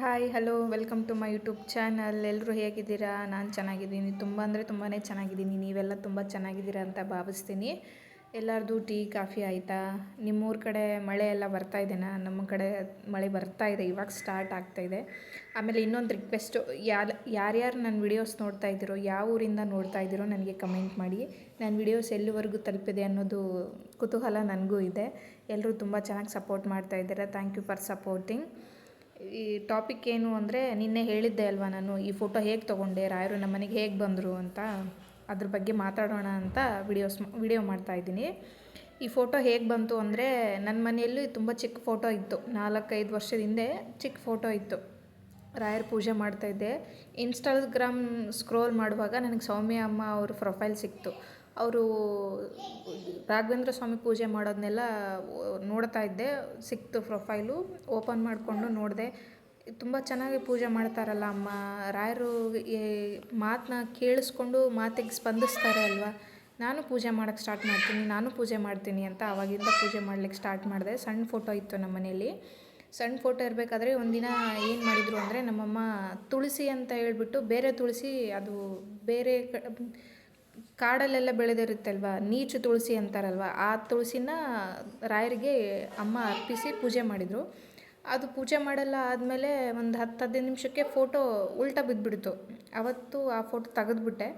Hi hello welcome to my YouTube channel ಎಲ್ಲರೂ ಹೇಗಿದ್ದೀರಾ? ನಾನು ಚೆನ್ನಾಗಿದ್ದೀನಿ. ತುಂಬ ಅಂದರೆ ತುಂಬಾ ಚೆನ್ನಾಗಿದ್ದೀನಿ. ನೀವೆಲ್ಲ ತುಂಬ ಚೆನ್ನಾಗಿದ್ದೀರಾ ಅಂತ ಭಾವಿಸ್ತೀನಿ. ಎಲ್ಲರದು ಟೀ, ಕಾಫಿ ಆಯಿತಾ? ನಿಮ್ಮೂರ ಕಡೆ ಮಳೆ ಎಲ್ಲ ಬರ್ತಾ ಇದೆನಾ ನಮ್ಮ ಕಡೆ ಮಳೆ ಬರ್ತಾ ಇದೆ. ಇವಾಗ ಸ್ಟಾರ್ಟ್ ಆಗ್ತಾ ಇದೆ. ಆಮೇಲೆ ಇನ್ನೊಂದು ರಿಕ್ವೆಸ್ಟು ಯಾರು ಯಾರ್ಯಾರು ನನ್ನ ವಿಡಿಯೋಸ್ ನೋಡ್ತಾ ಇದ್ದೀರೋ, ಯಾವ ಊರಿಂದ ನೋಡ್ತಾ ಇದ್ದೀರೋ ನನಗೆ ಕಮೆಂಟ್ ಮಾಡಿ. ನನ್ನ ವಿಡಿಯೋಸ್ ಎಲ್ಲಿವರೆಗೂ ತಲುಪಿದೆ ಅನ್ನೋದು ಕುತೂಹಲ ನನಗೂ ಇದೆ. ಎಲ್ಲರೂ ತುಂಬ ಚೆನ್ನಾಗಿ ಸಪೋರ್ಟ್ ಮಾಡ್ತಾ ಇದ್ದೀರಾ. ಥ್ಯಾಂಕ್ ಯು ಫಾರ್ ಸಪೋರ್ಟಿಂಗ್ ಈ ಟಾಪಿಕ್ ಏನು ಅಂದರೆ ನಿನ್ನೆ ಹೇಳಿದ್ದೆ ಅಲ್ವಾ ನಾನು, ಈ ಫೋಟೋ ಹೇಗೆ ತೊಗೊಂಡೆ, ರಾಯರು ನಮ್ಮ ಮನೆಗೆ ಹೇಗೆ ಬಂದರು ಅಂತ, ಅದ್ರ ಬಗ್ಗೆ ಮಾತಾಡೋಣ ಅಂತ ವಿಡಿಯೋಸ್ ವಿಡಿಯೋ ಮಾಡ್ತಾಯಿದ್ದೀನಿ ಈ ಫೋಟೋ ಹೇಗೆ ಬಂತು ಅಂದರೆ ನನ್ನ ಮನೆಯಲ್ಲಿ ತುಂಬ ಚಿಕ್ಕ ಫೋಟೋ ಇತ್ತು, ನಾಲ್ಕೈದು ವರ್ಷದ ಹಿಂದೆ ಚಿಕ್ಕ ಫೋಟೋ ಇತ್ತು. ರಾಯರ ಪೂಜೆ ಮಾಡ್ತಾಯಿದ್ದೆ ಇನ್ಸ್ಟಾಗ್ರಾಮ್ ಸ್ಕ್ರೋಲ್ ಮಾಡುವಾಗ ನನಗೆ ಸೌಮ್ಯ ಅಮ್ಮ ಅವ್ರ ಪ್ರೊಫೈಲ್ ಸಿಕ್ತು. ಅವರು ರಾಘವೇಂದ್ರ ಸ್ವಾಮಿ ಪೂಜೆ ಮಾಡೋದನ್ನೆಲ್ಲ ನೋಡ್ತಾ ಇದ್ದೆ. ಸಿಕ್ತು ಪ್ರೊಫೈಲು ಓಪನ್ ಮಾಡಿಕೊಂಡು ನೋಡಿದೆ. ತುಂಬ ಚೆನ್ನಾಗಿ ಪೂಜೆ ಮಾಡ್ತಾರಲ್ಲ ಅಮ್ಮ. ರಾಯರು ಮಾತನ್ನ ಕೇಳಿಸ್ಕೊಂಡು ಮಾತಿಗೆ ಸ್ಪಂದಿಸ್ತಾರೆ ಅಲ್ವಾ? ನಾನು ಪೂಜೆ ಮಾಡೋಕ್ಕೆ ಸ್ಟಾರ್ಟ್ ಮಾಡ್ತೀನಿ, ನಾನು ಪೂಜೆ ಮಾಡ್ತೀನಿ ಅಂತ ಆವಾಗಿಂದ ಪೂಜೆ ಮಾಡ್ಲಿಕ್ಕೆ ಸ್ಟಾರ್ಟ್ ಮಾಡಿದೆ. ಸಣ್ಣ ಫೋಟೋ ಇತ್ತು ನಮ್ಮ ಮನೆಯಲ್ಲಿ. ಸಣ್ಣ ಫೋಟೋ ಇರಬೇಕಾದ್ರೆ ಒಂದಿನ ಏನು ಮಾಡಿದರು ಅಂದರೆ ನಮ್ಮಮ್ಮ ತುಳಸಿ ಅಂತ ಹೇಳ್ಬಿಟ್ಟು ಬೇರೆ ತುಳಸಿ, ಅದು ಬೇರೆ ಕ ಕಾಡಲ್ಲೆಲ್ಲ ಬೆಳೆದಿರುತ್ತಲ್ವ? ನೀಚು ತುಳಸಿ ಅಂತಾರಲ್ವ? ಆ ತುಳಸಿನ ರಾಯರಿಗೆ ಅಮ್ಮ ಅರ್ಪಿಸಿ ಪೂಜೆ ಮಾಡಿದರು. ಅದು ಪೂಜೆ ಮಾಡಲ್ಲ ಆದಮೇಲೆ ಒಂದು ಹತ್ತು ಹದಿನೈದು ನಿಮಿಷಕ್ಕೆ ಫೋಟೋ ಉಲ್ಟಾ ಬಿದ್ದುಬಿಡ್ತು ಅವತ್ತು ಆ ಫೋಟೋ ತೆಗೆದ್ಬಿಟ್ಟೆ.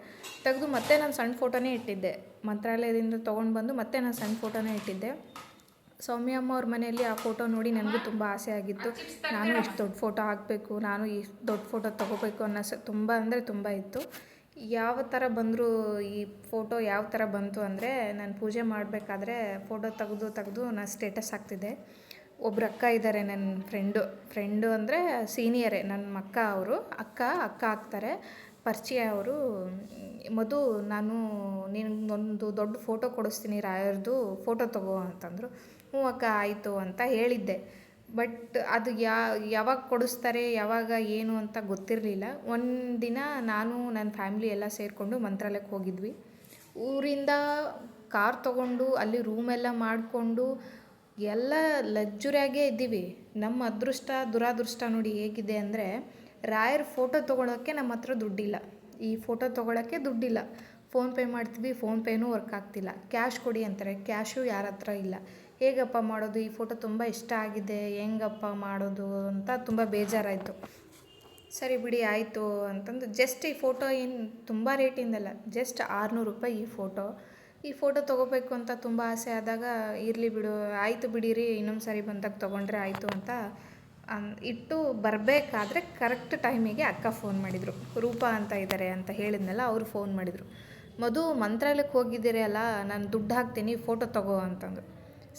ತೆಗೆದು ಮತ್ತೆ ನಾನು ಸಣ್ಣ ಫೋಟೋನೇ ಇಟ್ಟಿದ್ದೆ. ಮಂತ್ರಾಲಯದಿಂದ ತೊಗೊಂಡು ಬಂದು ಮತ್ತೆ ನಾನು ಸಣ್ಣ ಫೋಟೋನೇ ಇಟ್ಟಿದ್ದೆ. ಸೌಮ್ಯ ಅಮ್ಮ ಅವ್ರ ಮನೆಯಲ್ಲಿ ಆ ಫೋಟೋ ನೋಡಿ ನನಗೂ ತುಂಬ ಆಸೆ ಆಗಿತ್ತು. ನಾನು ಇಷ್ಟು ದೊಡ್ಡ ಫೋಟೋ ಹಾಕಬೇಕು, ನಾನು ಇಷ್ಟು ದೊಡ್ಡ ಫೋಟೋ ತೊಗೋಬೇಕು ಅನ್ನೋ ಸ ತುಂಬ ಅಂದರೆ ತುಂಬ ಇತ್ತು. ಯಾವ ಥರ ಬಂದರೂ ಈ ಫೋಟೋ ಯಾವ ಥರ ಬಂತು ಅಂದರೆ ನಾನು ಪೂಜೆ ಮಾಡಬೇಕಾದ್ರೆ ಫೋಟೋ ತೆಗೆದು ತೆಗೆದು ನಾನು ಸ್ಟೇಟಸ್ ಹಾಕ್ತಿದ್ದೆ. ಒಬ್ಬರು ಅಕ್ಕ ಇದ್ದಾರೆ ನನ್ನ ಫ್ರೆಂಡು. ಫ್ರೆಂಡು ಅಂದರೆ ಸೀನಿಯರೇ, ನನ್ನ ಅಕ್ಕ ಅವರು. ಅಕ್ಕ ಅಕ್ಕ ಆಗ್ತಾರೆ. ಪರಿಚಯ ಅವರು. ಮಧು, ನಾನು ನಿನಗೊಂದು ದೊಡ್ಡ ಫೋಟೋ ಕೊಡಿಸ್ತೀನಿ ರಾಯರ್ದು, ಫೋಟೋ ತಗೋ ಅಂತಂದರು. ಹ್ಞೂ ಅಕ್ಕ, ಆಯಿತು ಅಂತ ಹೇಳಿದ್ದೆ. ಬಟ್ ಅದು ಯಾ, ಯಾವಾಗ ಕೊಡಿಸ್ತಾರೆ, ಯಾವಾಗ ಏನು ಅಂತ ಗೊತ್ತಿರಲಿಲ್ಲ. ಒಂದಿನ ನಾನು, ನನ್ನ ಫ್ಯಾಮ್ಲಿ ಎಲ್ಲ ಸೇರಿಕೊಂಡು ಮಂತ್ರಾಲಯಕ್ಕೆ ಹೋಗಿದ್ವಿ. ಊರಿಂದ ಕಾರ್ ತೊಗೊಂಡು, ಅಲ್ಲಿ ರೂಮೆಲ್ಲ ಮಾಡಿಕೊಂಡು, ಎಲ್ಲ ಲಗ್ಜುರಿಯಾಗೇ ಇದ್ದೀವಿ. ನಮ್ಮ ಅದೃಷ್ಟ, ದುರಾದೃಷ್ಟ ನೋಡಿ ಹೇಗಿದೆ ಅಂದರೆ, ರಾಯರ್ ಫೋಟೋ ತೊಗೊಳೋಕ್ಕೆ ನಮ್ಮ ಹತ್ರ ದುಡ್ಡಿಲ್ಲ. ಈ ಫೋಟೋ ತೊಗೊಳಕ್ಕೆ ದುಡ್ಡಿಲ್ಲ. ಫೋನ್ಪೇ ಮಾಡ್ತೀವಿ, ಫೋನ್ಪೇನೂ ವರ್ಕ್ ಆಗ್ತಿಲ್ಲ. ಕ್ಯಾಶ್ ಕೊಡಿ ಅಂತಾರೆ. ಕ್ಯಾಶು ಯಾರ ಹತ್ರ ಇಲ್ಲ. ಹೇಗಪ್ಪ ಮಾಡೋದು? ಈ ಫೋಟೋ ತುಂಬ ಇಷ್ಟ ಆಗಿದೆ. ಹೆಂಗಪ್ಪ ಮಾಡೋದು ಅಂತ ತುಂಬ ಬೇಜಾರಾಯಿತು. ಸರಿ ಬಿಡಿ, ಆಯಿತು ಅಂತಂದು ಜಸ್ಟ್ ಈ ಫೋಟೋ ಏನು ತುಂಬ ರೇಟಿಂದಲ್ಲ ಜಸ್ಟ್ ಆರುನೂರು ರೂಪಾಯಿ ಈ ಫೋಟೋ. ಈ ಫೋಟೋ ತೊಗೋಬೇಕು ಅಂತ ತುಂಬ ಆಸೆ ಆದಾಗ ಇರಲಿ ಬಿಡು, ಆಯಿತು ಬಿಡಿರಿ, ಇನ್ನೊಂದು ಸರಿ ಬಂದಾಗ ತೊಗೊಂಡ್ರೆ ಆಯಿತು ಅಂತ ಇಟ್ಟು ಬರಬೇಕಾದ್ರೆ ಕರೆಕ್ಟ್ ಟೈಮಿಗೆ ಅಕ್ಕ ಫೋನ್ ಮಾಡಿದರು. ರೂಪಾ ಅಂತ ಇದ್ದಾರೆ ಅಂತ ಹೇಳಿದ್ನಲ್ಲ, ಅವರು ಫೋನ್ ಮಾಡಿದರು. ಮಧು ಮಂತ್ರಾಲಯಕ್ಕೆ ಹೋಗಿದ್ದೀರಿ ಅಲ್ಲ, ನಾನು ದುಡ್ಡು ಹಾಕ್ತೀನಿ ಫೋಟೋ ತಗೋ ಅಂತಂದು.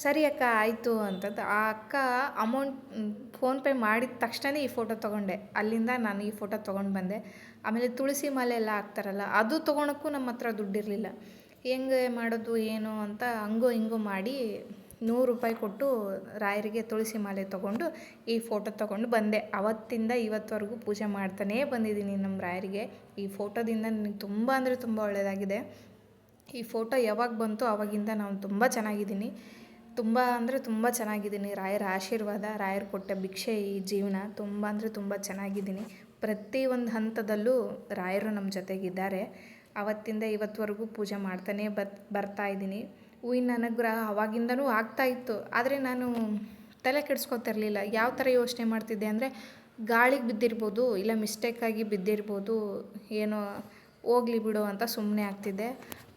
ಸರಿ ಅಕ್ಕ, ಆಯಿತು ಅಂತಂದು. ಆ ಅಕ್ಕ ಅಮೌಂಟ್ ಫೋನ್ಪೇ ಮಾಡಿದ ತಕ್ಷಣನೇ ಈ ಫೋಟೋ ತೊಗೊಂಡೆ. ಅಲ್ಲಿಂದ ನಾನು ಈ ಫೋಟೋ ತೊಗೊಂಡು ಬಂದೆ. ಆಮೇಲೆ ತುಳಸಿ ಮಾಲೆ ಎಲ್ಲ ಹಾಕ್ತಾರಲ್ಲ, ಅದು ತೊಗೊಳಕ್ಕೂ ನಮ್ಮ ಹತ್ರ ದುಡ್ಡಿರಲಿಲ್ಲ ಹೆಂಗೆ ಮಾಡೋದು, ಏನು ಅಂತ ಹಂಗೋ ಹಿಂಗೋ ಮಾಡಿ ನೂರು ರೂಪಾಯಿ ಕೊಟ್ಟು ರಾಯರಿಗೆ ತುಳಸಿ ಮಾಲೆ ತೊಗೊಂಡು ಈ ಫೋಟೋ ತೊಗೊಂಡು ಬಂದೆ. ಅವತ್ತಿಂದ ಇವತ್ತವರೆಗೂ ಪೂಜೆ ಮಾಡ್ತಾನೇ ಬಂದಿದ್ದೀನಿ ನಮ್ಮ ರಾಯರಿಗೆ. ಈ ಫೋಟೋದಿಂದ ನನಗೆ ತುಂಬ ಅಂದರೆ ತುಂಬ ಒಳ್ಳೆಯದಾಗಿದೆ. ಈ ಫೋಟೋ ಯಾವಾಗ ಬಂತು ಆವಾಗಿಂದ ನಾನು ತುಂಬ ಚೆನ್ನಾಗಿದ್ದೀನಿ. ತುಂಬ ಅಂದರೆ ತುಂಬ ಚೆನ್ನಾಗಿದ್ದೀನಿ. ರಾಯರ ಆಶೀರ್ವಾದ, ರಾಯರು ಕೊಟ್ಟ ಭಿಕ್ಷೆ ಈ ಜೀವನ ತುಂಬ ಅಂದರೆ ತುಂಬ ಚೆನ್ನಾಗಿದ್ದೀನಿ. ಪ್ರತಿ ಒಂದು ಹಂತದಲ್ಲೂ ರಾಯರು ನಮ್ಮ ಜೊತೆಗಿದ್ದಾರೆ. ಅವತ್ತಿಂದ ಇವತ್ತುವರೆಗೂ ಪೂಜೆ ಮಾಡ್ತಾನೆ ಬರ್ ಬರ್ತಾ ಇದ್ದೀನಿ. ಹೂವಿನ ಅನುಗ್ರಹ ಆಗ್ತಾ ಇತ್ತು. ಆದರೆ ನಾನು ತಲೆ ಕೆಡಿಸ್ಕೊತಿರ್ಲಿಲ್ಲ ಯಾವ ಥರ ಯೋಚನೆ ಮಾಡ್ತಿದ್ದೆ ಅಂದರೆ, ಗಾಳಿಗೆ ಬಿದ್ದಿರ್ಬೋದು, ಇಲ್ಲ ಮಿಸ್ಟೇಕಾಗಿ ಬಿದ್ದಿರ್ಬೋದು, ಏನೋ ಹೋಗ್ಲಿ ಬಿಡು ಅಂತ ಸುಮ್ಮನೆ ಆಗ್ತಿದ್ದೆ.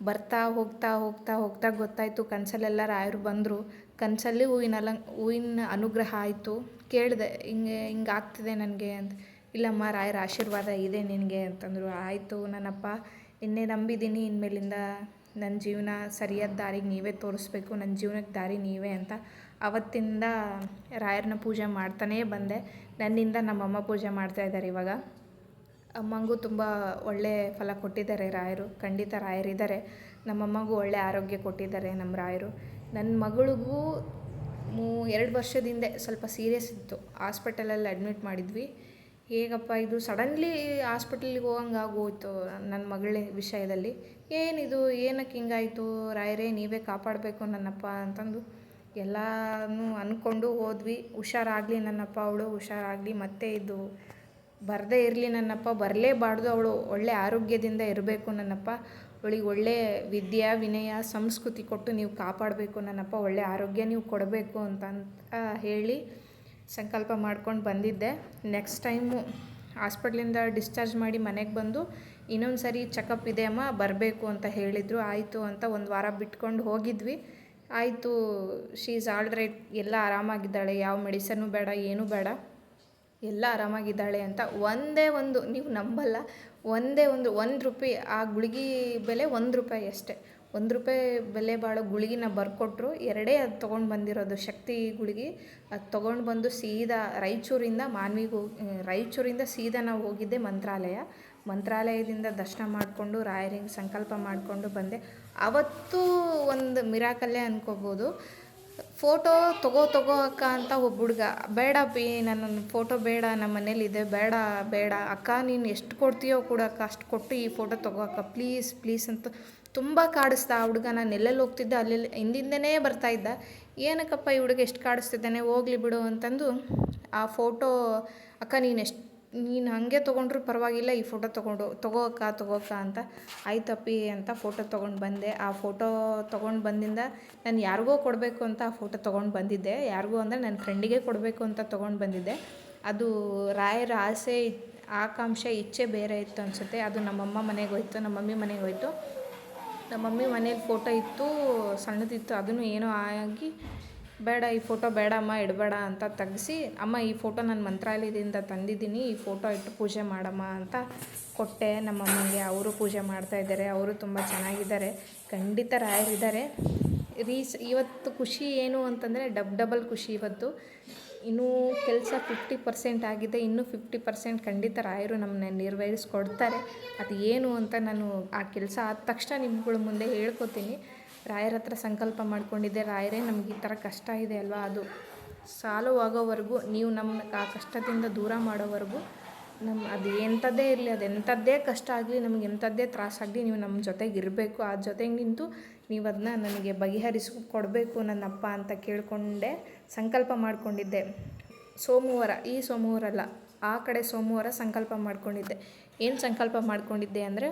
ಬರ್ತಾ ಹೋಗ್ತಾ ಹೋಗ್ತಾ ಹೋಗ್ತಾ ಗೊತ್ತಾಯಿತು ಕನಸಲ್ಲೆಲ್ಲ ರಾಯರು ಬಂದರು. ಕನಸಲ್ಲಿ ಹೂವಿನ ಅಲಂ ಹೂವಿನ ಅನುಗ್ರಹ ಆಯಿತು. ಕೇಳಿದೆ, ಹಿಂಗೆ ಹಿಂಗೆ ಆಗ್ತಿದೆ ನನಗೆ ಅಂತ. ಇಲ್ಲಮ್ಮ, ರಾಯರ ಆಶೀರ್ವಾದ ಇದೆ ನಿನಗೆ ಅಂತಂದರು. ಆಯಿತು, ನನ್ನಪ್ಪ, ಇನ್ನೇ ನಂಬಿದ್ದೀನಿ, ಇನ್ಮೇಲಿಂದ ನನ್ನ ಜೀವನ ಸರಿಯಾದ ದಾರಿಗೆ ನೀವೇ ತೋರಿಸ್ಬೇಕು, ನನ್ನ ಜೀವನಕ್ಕೆ ದಾರಿ ನೀವೇ ಅಂತ ಅವತ್ತಿಂದ ರಾಯರನ್ನ ಪೂಜೆ ಮಾಡ್ತಾನೇ ಬಂದೆ. ನನ್ನಿಂದ ನಮ್ಮಮ್ಮ ಪೂಜೆ ಮಾಡ್ತಾ ಇದ್ದಾರೆ ಇವಾಗ. ಅಮ್ಮಂಗೂ ತುಂಬ ಒಳ್ಳೆ ಫಲ ಕೊಟ್ಟಿದ್ದಾರೆ ರಾಯರು, ಖಂಡಿತ ರಾಯರಿದ್ದಾರೆ ನಮ್ಮಮ್ಮಗೂ ಒಳ್ಳೆ ಆರೋಗ್ಯ ಕೊಟ್ಟಿದ್ದಾರೆ ನಮ್ಮ ರಾಯರು. ನನ್ನ ಮಗಳಿಗೂ ಮೂ, ಎರಡು ವರ್ಷದ ಹಿಂದೆ ಸ್ವಲ್ಪ ಸೀರಿಯಸ್ ಇತ್ತು. ಹಾಸ್ಪಿಟಲಲ್ಲಿ ಅಡ್ಮಿಟ್ ಮಾಡಿದ್ವಿ. ಹೇಗಪ್ಪ ಇದು ಸಡನ್ಲಿ ಹಾಸ್ಪಿಟಲಿಗೆ ಹೋಗಂಗೆ ಆಗೋಯ್ತು ನನ್ನ ಮಗಳ ವಿಷಯದಲ್ಲಿ. ಏನಿದು, ಏನಕ್ಕೆ ಹಿಂಗಾಯಿತು? ರಾಯರೇ, ನೀವೇ ಕಾಪಾಡಬೇಕು ನನ್ನಪ್ಪ ಅಂತಂದು ಎಲ್ಲನೂ ಅಂದ್ಕೊಂಡು ಹೋದ್ವಿ. ಹುಷಾರಾಗಲಿ ನನ್ನಪ್ಪ ಅವಳು, ಹುಷಾರಾಗಲಿ. ಮತ್ತೆ ಇದು ಬರದೇ ಇರಲಿ ನನ್ನಪ್ಪ, ಬರಲೇಬಾರ್ದು ಅವಳು. ಒಳ್ಳೆ ಆರೋಗ್ಯದಿಂದ ಇರಬೇಕು ನನ್ನಪ್ಪ. ಅವಳಿಗೆ ಒಳ್ಳೆ ವಿದ್ಯಾ, ವಿನಯ, ಸಂಸ್ಕೃತಿ ಕೊಟ್ಟು ನೀವು ಕಾಪಾಡಬೇಕು ನನ್ನಪ್ಪ. ಒಳ್ಳೆ ಆರೋಗ್ಯ ನೀವು ಕೊಡಬೇಕು ಅಂತ ಹೇಳಿ ಸಂಕಲ್ಪ ಮಾಡ್ಕೊಂಡು ಬಂದಿದ್ದೆ. ನೆಕ್ಸ್ಟ್ ಟೈಮು ಹಾಸ್ಪಿಟ್ಲಿಂದ ಡಿಸ್ಚಾರ್ಜ್ ಮಾಡಿ ಮನೆಗೆ ಬಂದು, ಇನ್ನೊಂದು ಸರಿ ಚೆಕಪ್ ಇದೆ ಅಮ್ಮ, ಬರಬೇಕು ಅಂತ ಹೇಳಿದರು. ಆಯಿತು ಅಂತ ಒಂದು ವಾರ ಬಿಟ್ಕೊಂಡು ಹೋಗಿದ್ವಿ. ಆಯಿತು ಶೀಸ್ ಆಲ್ ರೈಟ್ ಎಲ್ಲ ಆರಾಮಾಗಿದ್ದಾಳೆ. ಯಾವ ಮೆಡಿಸನ್ನು ಬೇಡ, ಏನೂ ಬೇಡ. ಎಲ್ಲ ಆರಾಮಾಗಿದ್ದಾಳೆ ಅಂತ ಒಂದೇ ಒಂದು, ನೀವು ನಂಬಲ್ಲ, ಒಂದೇ ಒಂದು ಒಂದು ರೂಪಾಯಿ ಆ ಗುಳಿಗೆ ಬೆಲೆ ಒಂದು ರೂಪಾಯಿ ಅಷ್ಟೇ. ಒಂದು ರೂಪಾಯಿ ಬೆಲೆ ಬಾಳೋ ಗುಳಿಗಿನ ಬರ್ಕೊಟ್ರು, ಎರಡೇ ಅದು ತೊಗೊಂಡು ಬಂದಿರೋದು ಶಕ್ತಿ ಗುಳಿಗೆ. ಅದು ತೊಗೊಂಡು ಬಂದು ಸೀದಾ ರಾಯಚೂರಿಂದ ಮಾನ್ವಿಗೆ ಹೋಗಿ ರಾಯಚೂರಿಂದ ಸೀದಾ ನಾವು ಹೋಗಿದ್ದೆ ಮಂತ್ರಾಲಯ. ಮಂತ್ರಾಲಯದಿಂದ ದರ್ಶನ ಮಾಡಿಕೊಂಡು, ರಾಯರಿಗೆ ಸಂಕಲ್ಪ ಮಾಡಿಕೊಂಡು ಬಂದೆ. ಅವತ್ತು ಒಂದು ಮಿರಾಕಲ್ಲೇ ಅನ್ಕೋಬೋದು. ಫೋಟೋ ತಗೋ ತಗೋ ಅಕ್ಕ ಅಂತ ಒಬ್ಬ ಹುಡುಗ, ಬೇಡ ಪಿ ನನ್ನ ಫೋಟೋ ಬೇಡ, ನಮ್ಮ ಮನೇಲಿ ಇದೆ, ಬೇಡ ಬೇಡ. ಅಕ್ಕ ನೀನು ಎಷ್ಟು ಕೊಡ್ತೀಯೋ ಕೊಡಕ್ಕ ಅಷ್ಟು ಕೊಟ್ಟು ಈ ಫೋಟೋ ತಗೋ ಅಕ್ಕ, ಪ್ಲೀಸ್ ಪ್ಲೀಸ್ ಅಂತ ತುಂಬ ಕಾಡಿಸ್ದ ಆ ಹುಡುಗ ನಾನು ಎಲ್ಲೆಲ್ಲಿ ಹೋಗ್ತಿದ್ದೆ ಅಲ್ಲೆಲ್ಲಿ ಹಿಂದಿಂದನೇ ಬರ್ತಾ ಇದ್ದ. ಏನಕ್ಕಪ್ಪ ಈ ಹುಡುಗ ಎಷ್ಟು ಕಾಡಿಸ್ತಿದ್ದಾನೆ, ಹೋಗ್ಲಿ ಬಿಡು ಅಂತಂದು ಆ ಫೋಟೋ, ಅಕ್ಕ, ನೀನು ಎಷ್ಟು, ನೀನು ಹಾಗೆ ತೊಗೊಂಡ್ರು ಪರವಾಗಿಲ್ಲ, ಈ ಫೋಟೋ ತೊಗೊಂಡು ತಗೋ ಅಕ್ಕ ತಗೋ ಅಕ್ಕ ಅಂತ. ಆಯ್ತಪ್ಪಿ ಅಂತ ಫೋಟೋ ತೊಗೊಂಡು ಬಂದೆ. ಆ ಫೋಟೋ ತೊಗೊಂಡು ಬಂದಿಂದ ನಾನು ಯಾರಿಗೋ ಕೊಡಬೇಕು ಅಂತ ಆ ಫೋಟೋ ತೊಗೊಂಡು ಬಂದಿದ್ದೆ. ಯಾರಿಗೂ ಅಂದರೆ ನನ್ನ ಫ್ರೆಂಡಿಗೆ ಕೊಡಬೇಕು ಅಂತ ತೊಗೊಂಡು ಬಂದಿದ್ದೆ. ಅದು ರಾಯರ ಆಸೆ, ಆಕಾಂಕ್ಷೆ, ಇಚ್ಛೆ ಬೇರೆ ಇತ್ತು ಅನಿಸುತ್ತೆ. ಅದು ನಮ್ಮಮ್ಮ ಮನೆಗೆ ಹೋಯ್ತು ನಮ್ಮ ಮಮ್ಮಿ ಮನೆಗೆ ಹೋಯ್ತು. ನಮ್ಮ ಮಮ್ಮಿ ಮನೇಲಿ ಫೋಟೋ ಇತ್ತು, ಸಣ್ಣದಿತ್ತು, ಅದನ್ನು ಏನೋ ಆಗಿ, ಬೇಡ, ಈ ಫೋಟೋ ಬೇಡ ಅಮ್ಮ ಇಡಬೇಡ ಅಂತ ತೆಗೆಸಿ, ಅಮ್ಮ ಈ ಫೋಟೋ ನಾನು ಮಂತ್ರಾಲಯದಿಂದ ತಂದಿದ್ದೀನಿ, ಈ ಫೋಟೋ ಇಟ್ಟು ಪೂಜೆ ಮಾಡಮ್ಮ ಅಂತ ಕೊಟ್ಟೆ. ನಮ್ಮ ಅಮ್ಮನಿಗೆ ಅವರು ಪೂಜೆ ಮಾಡ್ತಾ ಇದ್ದಾರೆ, ಅವರು ತುಂಬ ಚೆನ್ನಾಗಿದ್ದಾರೆ ಖಂಡಿತ ರಾಯರಿದ್ದಾರೆ ರೀಸ್ ಇವತ್ತು ಖುಷಿ ಏನು ಅಂತಂದರೆ, ಡಬ್ ಡಬಲ್ ಖುಷಿ ಇವತ್ತು. ಇನ್ನೂ ಕೆಲಸ ಫಿಫ್ಟಿ ಪರ್ಸೆಂಟ್ ಆಗಿದೆ, ಇನ್ನೂ ಫಿಫ್ಟಿ ಪರ್ಸೆಂಟ್ ಖಂಡಿತ ರಾಯರು ನಮ್ಮನ್ನ ನಿರ್ವಹಿಸ್ಕೊಡ್ತಾರೆ. ಅದು ಏನು ಅಂತ ನಾನು ಆ ಕೆಲಸ ಆದ ತಕ್ಷಣ ನಿಮ್ಗಳ ಮುಂದೆ ಹೇಳ್ಕೊತೀನಿ. ರಾಯರ ಹತ್ರ ಸಂಕಲ್ಪ ಮಾಡಿಕೊಂಡಿದ್ದೆ, ರಾಯರೇ ನಮ್ಗೆ ಈ ಥರ ಕಷ್ಟ ಇದೆ ಅಲ್ವಾ? ಅದು ಸಾಲುವಾಗೋವರೆಗೂ, ನೀವು ನಮ್ಮ ಆ ಕಷ್ಟದಿಂದ ದೂರ ಮಾಡೋವರೆಗೂ ನಮ್ಮ ಅದು ಎಂಥದ್ದೇ ಇರಲಿ ಅದು ಎಂಥದ್ದೇ ಕಷ್ಟ ಆಗಲಿ, ನಮ್ಗೆ ಎಂಥದ್ದೇ ತ್ರಾಸಾಗಲಿ ನೀವು ನಮ್ಮ ಜೊತೆಗೆ ಇರಬೇಕು. ಆ ಜೊತೆಗೆ ನಿಂತು ನೀವು ಅದನ್ನ ನನಗೆ ಬಗೆಹರಿಸಿ ಕೊಡಬೇಕು ನನ್ನಪ್ಪ ಅಂತ ಕೇಳಿಕೊಂಡೆ ಸಂಕಲ್ಪ ಮಾಡಿಕೊಂಡಿದ್ದೆ. ಸೋಮವಾರ, ಈ ಸೋಮವಾರ ಅಲ್ಲ ಆ ಕಡೆ ಸೋಮವಾರ ಸಂಕಲ್ಪ ಮಾಡಿಕೊಂಡಿದ್ದೆ. ಏನು ಸಂಕಲ್ಪ ಮಾಡಿಕೊಂಡಿದ್ದೆ ಅಂದರೆ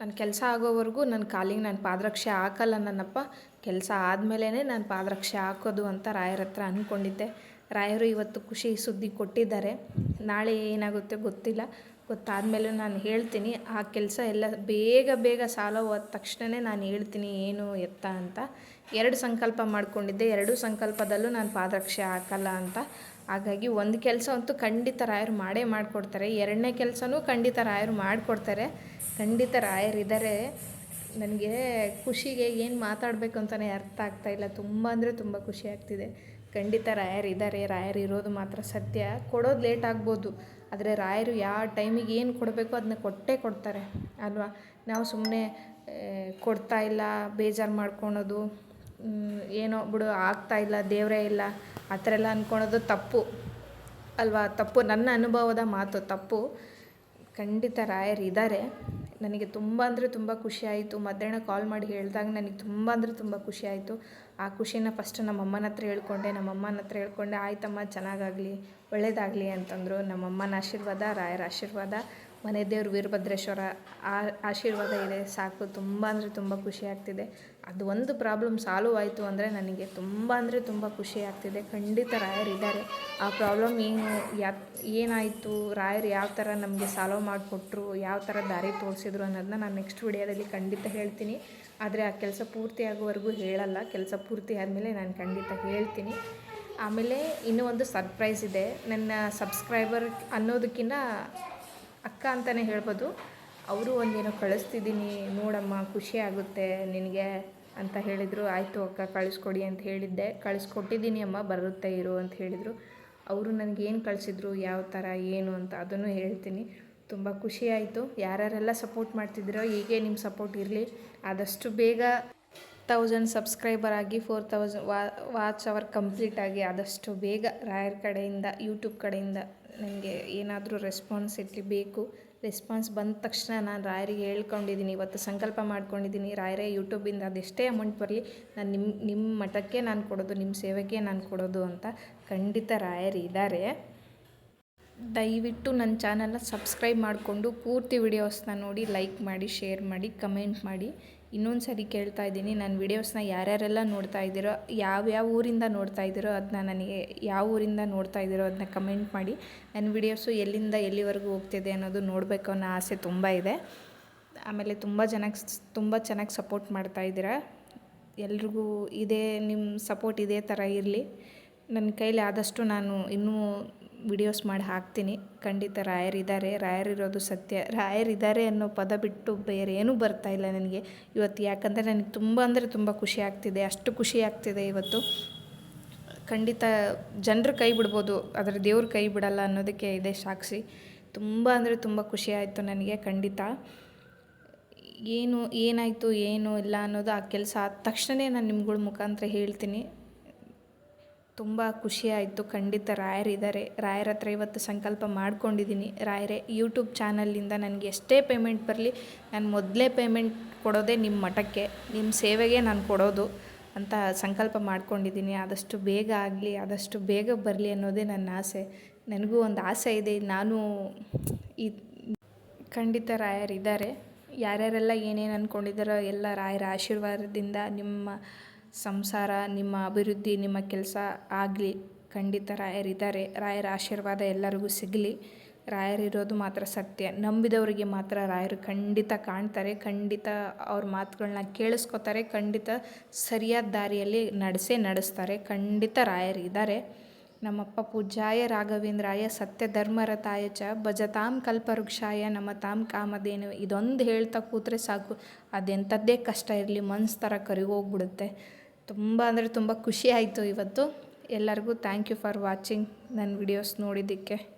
ನನ್ನ ಕೆಲಸ ಆಗೋವರೆಗೂ ನನ್ನ ಕಾಲಿಗೆ ನಾನು ಪಾದರಕ್ಷೆ ಹಾಕಲ್ಲ ನನ್ನಪ್ಪ. ಕೆಲಸ ಆದಮೇಲೇ ನಾನು ಪಾದರಕ್ಷೆ ಹಾಕೋದು ಅಂತ ರಾಯರ ಹತ್ರ ಅಂದ್ಕೊಂಡಿದ್ದೆ ರಾಯರು ಇವತ್ತು ಖುಷಿ ಸುದ್ದಿ ಕೊಟ್ಟಿದ್ದಾರೆ. ನಾಳೆ ಏನಾಗುತ್ತೆ ಗೊತ್ತಿಲ್ಲ. ಗೊತ್ತಾದಮೇಲೆ ನಾನು ಹೇಳ್ತೀನಿ, ಆ ಕೆಲಸ ಎಲ್ಲ ಬೇಗ ಬೇಗ ಸಾಲ ಹೋದ ತಕ್ಷಣವೇ ನಾನು ಹೇಳ್ತೀನಿ ಏನು ಎತ್ತ ಅಂತ. ಎರಡು ಸಂಕಲ್ಪ ಮಾಡಿಕೊಂಡಿದ್ದೆ, ಎರಡು ಸಂಕಲ್ಪದಲ್ಲೂ ನಾನು ಪಾದರಕ್ಷೆ ಹಾಕಲ್ಲ ಅಂತ. ಹಾಗಾಗಿ ಒಂದು ಕೆಲಸ ಅಂತೂ ಖಂಡಿತ ರಾಯರು ಮಾಡೇ ಮಾಡಿಕೊಡ್ತಾರೆ, ಎರಡನೇ ಕೆಲಸನೂ ಖಂಡಿತ ರಾಯರು ಮಾಡಿಕೊಡ್ತಾರೆ. ಖಂಡಿತ ರಾಯರಿದ್ದಾರೆ ನನಗೆ ಖುಷಿಗೆ ಏನು ಮಾತಾಡಬೇಕು ಅಂತಲೇ ಅರ್ಥ ಆಗ್ತಾಯಿಲ್ಲ ತುಂಬ ಅಂದರೆ ತುಂಬ ಖುಷಿ ಆಗ್ತಿದೆ. ಖಂಡಿತ ರಾಯರು ಇದ್ದಾರೆ ರಾಯರು ಇರೋದು ಮಾತ್ರ ಸತ್ಯ. ಕೊಡೋದು ಲೇಟ್ ಆಗ್ಬೋದು. ಆದರೆ ರಾಯರು ಯಾವ ಟೈಮಿಗೆ ಏನು ಕೊಡಬೇಕು ಅದನ್ನ ಕೊಟ್ಟೇ ಕೊಡ್ತಾರೆ, ಅಲ್ವಾ? ನಾವು ಸುಮ್ಮನೆ ಕೊಡ್ತಾ ಇಲ್ಲ, ಬೇಜಾರು ಮಾಡ್ಕೊಳೋದು ಏನೋ ಬಿಡು, ಆಗ್ತಾ ಇಲ್ಲ, ದೇವರೇ ಇಲ್ಲ, ಆ ಥರ ಎಲ್ಲ ಅಂದ್ಕೊಳೋದು ತಪ್ಪು, ಅಲ್ವಾ? ತಪ್ಪು ನನ್ನ ಅನುಭವದ ಮಾತು, ತಪ್ಪು. ಖಂಡಿತ ರಾಯರು ಇದ್ದಾರೆ ನನಗೆ ತುಂಬ ಅಂದರೆ ತುಂಬ ಖುಷಿ ಆಯಿತು. ಮಧ್ಯಾಹ್ನ ಕಾಲ್ ಮಾಡಿ ಹೇಳಿದಾಗ ನನಗೆ ತುಂಬ ಅಂದರೆ ತುಂಬ ಖುಷಿ ಆಯಿತು. ಆ ಖುಷಿನ ಫಸ್ಟ್ ನಮ್ಮಮ್ಮನ ಹತ್ರ ಹೇಳ್ಕೊಂಡೆ. ನಮ್ಮಮ್ಮನ ಹತ್ರ ಹೇಳ್ಕೊಂಡೆ, ಆಯ್ತಮ್ಮ, ಚೆನ್ನಾಗಾಗಲಿ, ಒಳ್ಳೇದಾಗಲಿ ಅಂತಂದರು. ನಮ್ಮಮ್ಮನ ಆಶೀರ್ವಾದ, ರಾಯರ ಆಶೀರ್ವಾದ, ಮನೆ ದೇವ್ರ ವೀರಭದ್ರೇಶ್ವರ ಆ ಆಶೀರ್ವಾದ ಇದೆ. ಸಾಕು, ತುಂಬ ಅಂದರೆ ತುಂಬ ಖುಷಿ ಆಗ್ತಿದೆ. ಅದು ಒಂದು ಪ್ರಾಬ್ಲಮ್ ಸಾಲ್ವ್ ಆಯಿತು ಅಂದರೆ ನನಗೆ ತುಂಬ ಅಂದರೆ ತುಂಬ ಖುಷಿ ಆಗ್ತಿದೆ. ಖಂಡಿತ ರಾಯರು ಇದ್ದಾರೆ. ಆ ಪ್ರಾಬ್ಲಮ್ ಏನು ಯಾ ಏನಾಯಿತು, ರಾಯರು ಯಾವ ಥರ ನಮಗೆ ಸಾಲ್ವ್ ಮಾಡಿಕೊಟ್ರು, ಯಾವ ಥರ ದಾರಿ ತೋರಿಸಿದ್ರು ಅನ್ನೋದನ್ನ ನಾನು ನೆಕ್ಸ್ಟ್ ವಿಡಿಯೋದಲ್ಲಿ ಖಂಡಿತ ಹೇಳ್ತೀನಿ. ಆದರೆ ಆ ಕೆಲಸ ಪೂರ್ತಿ ಆಗೋವರೆಗೂ ಹೇಳಲ್ಲ. ಕೆಲಸ ಪೂರ್ತಿ ಆದಮೇಲೆ ನಾನು ಖಂಡಿತ ಹೇಳ್ತೀನಿ. ಆಮೇಲೆ ಇನ್ನೂ ಒಂದು ಸರ್ಪ್ರೈಸ್ ಇದೆ. ನನ್ನ ಸಬ್ಸ್ಕ್ರೈಬರ್ ಅನ್ನೋದಕ್ಕಿಂತ ಅಕ್ಕ ಅಂತಲೇ ಹೇಳ್ಬೋದು. ಅವರು ಒಂದೇನೋ ಕಳಿಸ್ತಿದ್ದೀನಿ ನೋಡಮ್ಮ, ಖುಷಿ ಆಗುತ್ತೆ, ನಿನಗೆ ಅಂತ ಹೇಳಿದರು, ಆಯಿತು ಅಕ್ಕ, ಕಳಿಸ್ಕೊಡಿ ಅಂತ ಹೇಳಿದ್ದೆ. ಕಳಿಸ್ಕೊಟ್ಟಿದ್ದೀನಿ ಅಮ್ಮ, ಬರುತ್ತೆ, ಇರು ಅಂತ ಹೇಳಿದರು. ಅವರು ನನಗೇನು ಕಳಿಸಿದ್ರು, ಯಾವ ಥರ ಏನು ಅಂತ ಅದನ್ನು ಹೇಳ್ತೀನಿ. ತುಂಬ ಖುಷಿ ಆಯಿತು. ಯಾರ್ಯಾರೆಲ್ಲ ಸಪೋರ್ಟ್ ಮಾಡ್ತಿದ್ದೀರೋ, ಹೀಗೆ ನಿಮ್ಮ ಸಪೋರ್ಟ್ ಇರಲಿ. ಆದಷ್ಟು ಬೇಗ ತೌಸಂಡ್ ಸಬ್ಸ್ಕ್ರೈಬರ್ ಆಗಿ four thousand watch hour complete ಆಗಿ, ಆದಷ್ಟು ಬೇಗ ರಾಯರ್ ಕಡೆಯಿಂದ ಯೂಟ್ಯೂಬ್ ಕಡೆಯಿಂದ ನನಗೆ ಏನಾದರೂ ರೆಸ್ಪಾನ್ಸ್ ಇರಲಿ, ಬೇಕು. ರೆಸ್ಪಾನ್ಸ್ ಬಂದ ತಕ್ಷಣ ನಾನು ರಾಯರಿಗೆ ಹೇಳ್ಕೊಂಡಿದ್ದೀನಿ, ಇವತ್ತು ಸಂಕಲ್ಪ ಮಾಡ್ಕೊಂಡಿದ್ದೀನಿ. ರಾಯರೇ ಯೂಟ್ಯೂಬಿಂದ ಅದೆಷ್ಟೇ ಅಮೌಂಟ್ ಬರಲಿ, ನಾನು ನಿಮ್ಮ ನಿಮ್ಮ ಮಠಕ್ಕೆ ನಾನು ಕೊಡೋದು ನಿಮ್ಮ ಸೇವೆಗೆ ನಾನು ಕೊಡೋದು ಅಂತ ಖಂಡಿತ ರಾಯರು ಇದ್ದಾರೆ. ದಯವಿಟ್ಟು ನನ್ನ ಚಾನಲ್ನ ಸಬ್ಸ್ಕ್ರೈಬ್ ಮಾಡಿಕೊಂಡು, ಪೂರ್ತಿ ವಿಡಿಯೋಸ್ನ ನೋಡಿ ಲೈಕ್ ಮಾಡಿ ಶೇರ್ ಮಾಡಿ ಕಮೆಂಟ್ ಮಾಡಿ. ಇನ್ನೊಂದು ಸರಿ ಕೇಳ್ತಾ ಇದ್ದೀನಿ. ನನ್ನ ವಿಡಿಯೋಸ್ನ ಯಾರ್ಯಾರೆಲ್ಲ ನೋಡ್ತಾ ಇದ್ದೀರೋ ಯಾವ್ಯಾವ ಊರಿಂದ ನೋಡ್ತಾ ಇದ್ದೀರೋ ಅದನ್ನ ನನಗೆ ಯಾವ ಊರಿಂದ ನೋಡ್ತಾ ಇದ್ದೀರೋ ಅದನ್ನ ಕಮೆಂಟ್ ಮಾಡಿ. ನನ್ನ ವಿಡಿಯೋಸು ಎಲ್ಲಿಂದ ಎಲ್ಲಿವರೆಗೂ ಹೋಗ್ತಿದೆ ಅನ್ನೋದು ನೋಡಬೇಕು ಅನ್ನೋ ಆಸೆ ತುಂಬ ಇದೆ. ಆಮೇಲೆ ತುಂಬ ಚೆನ್ನಾಗಿ ತುಂಬ ಚೆನ್ನಾಗಿ ಸಪೋರ್ಟ್ ಮಾಡ್ತಾ ಇದ್ದೀರಾ. ಎಲ್ರಿಗೂ ಇದೇ ನಿಮ್ಮ ಸಪೋರ್ಟ್ ಇದೇ ಥರ ಇರಲಿ. ನನ್ನ ಕೈಲಿ ಆದಷ್ಟು ನಾನು ಇನ್ನೂ ವಿಡಿಯೋಸ್ ಮಾಡಿ ಹಾಕ್ತೀನಿ. ಖಂಡಿತ ರಾಯರಿದ್ದಾರೆ ರಾಯರಿರೋದು ಸತ್ಯ. ರಾಯರಿದ್ದಾರೆ ಅನ್ನೋ ಪದ ಬಿಟ್ಟು ಬೇರೆ ಏನೂ ಬರ್ತಾ ಇಲ್ಲ ನನಗೆ. ಇವತ್ತು ಯಾಕಂದರೆ ನನಗೆ ತುಂಬ ಅಂದರೆ ತುಂಬ ಖುಷಿ ಆಗ್ತಿದೆ. ಅಷ್ಟು ಖುಷಿ ಆಗ್ತಿದೆ ಇವತ್ತು. ಖಂಡಿತ ಜನರು ಕೈ ಬಿಡ್ಬೋದು. ಆದರೆ ದೇವ್ರ ಕೈ ಬಿಡಲ್ಲ ಅನ್ನೋದಕ್ಕೆ ಇದೆ ಸಾಕ್ಷಿ. ತುಂಬ ಅಂದರೆ ತುಂಬ ಖುಷಿ ಆಯಿತು ನನಗೆ ಖಂಡಿತ. ಏನು, ಏನಾಯಿತು, ಏನು ಇಲ್ಲ ಅನ್ನೋದು ಆ ಕೆಲಸ ಆದ ತಕ್ಷಣವೇ ನಾನು ನಿಮ್ಗಳ ಮುಖಾಂತರ ಹೇಳ್ತೀನಿ. ತುಂಬ ಖುಷಿ ಆಯಿತು. ಖಂಡಿತ ರಾಯರಿದ್ದಾರೆ ರಾಯರ ಹತ್ರ ಇವತ್ತು ಸಂಕಲ್ಪ ಮಾಡ್ಕೊಂಡಿದ್ದೀನಿ ರಾಯರೇ ಯೂಟ್ಯೂಬ್ ಚಾನಲಿಂದ ನನಗೆ ಎಷ್ಟೇ ಪೇಮೆಂಟ್ ಬರಲಿ, ನಾನು ಮೊದಲೇ ಪೇಮೆಂಟ್ ಕೊಡೋದೇ ನಿಮ್ಮ ಮಠಕ್ಕೆ. ನಿಮ್ಮ ಸೇವೆಗೆ ನಾನು ಕೊಡೋದು ಅಂತ ಸಂಕಲ್ಪ ಮಾಡ್ಕೊಂಡಿದ್ದೀನಿ ಆದಷ್ಟು ಬೇಗ ಆಗಲಿ, ಆದಷ್ಟು ಬೇಗ ಬರಲಿ ಅನ್ನೋದೇ ನನ್ನ ಆಸೆ. ನನಗೂ ಒಂದು ಆಸೆ ಇದೆ. ನಾನು ಈ ಖಂಡಿತ ರಾಯರಿದ್ದಾರೆ ಯಾರ್ಯಾರೆಲ್ಲ ಏನೇನು ಅಂದ್ಕೊಂಡಿದ್ದಾರೋ ಎಲ್ಲ ರಾಯರ ಆಶೀರ್ವಾದದಿಂದ ನಿಮ್ಮ ಸಂಸಾರ, ನಿಮ್ಮ ಅಭಿವೃದ್ಧಿ, ನಿಮ್ಮ ಕೆಲಸ ಆಗಲಿ, ಖಂಡಿತ ರಾಯರಿದ್ದಾರೆ. ರಾಯರ ಆಶೀರ್ವಾದ ಎಲ್ಲರಿಗೂ ಸಿಗಲಿ. ರಾಯರಿರೋದು ಮಾತ್ರ ಸತ್ಯ. ನಂಬಿದವರಿಗೆ ಮಾತ್ರ ರಾಯರು ಖಂಡಿತ ಕಾಣ್ತಾರೆ. ಖಂಡಿತ ಅವ್ರ ಮಾತುಗಳನ್ನ ಕೇಳಿಸ್ಕೊತಾರೆ. ಖಂಡಿತ ಸರಿಯಾದ ದಾರಿಯಲ್ಲಿ ನಡೆಸೇ ನಡೆಸ್ತಾರೆ. ಖಂಡಿತ ರಾಯರಿದ್ದಾರೆ. ನಮ್ಮಪ್ಪ ಪೂಜಾಯ ರಾಘವೇಂದ್ರಾಯ ಸತ್ಯ ಧರ್ಮರತಾಯ ಚ, ಭಜತಾಂ ಕಲ್ಪವೃಕ್ಷಾಯ ತಾಮ್ ಕಾಮಧೇನು, ಇದೊಂದು ಹೇಳ್ತಾ ಕೂತ್ರೆ ಸಾಕು. ಅದೆಂಥದ್ದೇ ಕಷ್ಟ ಇರಲಿ, ಮನ್ಸು ಥರ ಕರಿಗೋಗ್ಬಿಡುತ್ತೆ ತುಂಬ ಅಂದರೆ ತುಂಬ ಖುಷಿ ಆಯಿತು ಇವತ್ತು. ಎಲ್ಲರಿಗೂ ಥ್ಯಾಂಕ್ ಯು ಫಾರ್ ವಾಚಿಂಗ್ ನನ್ನ ವಿಡಿಯೋಸ್ ನೋಡಿದ್ದಕ್ಕೆ.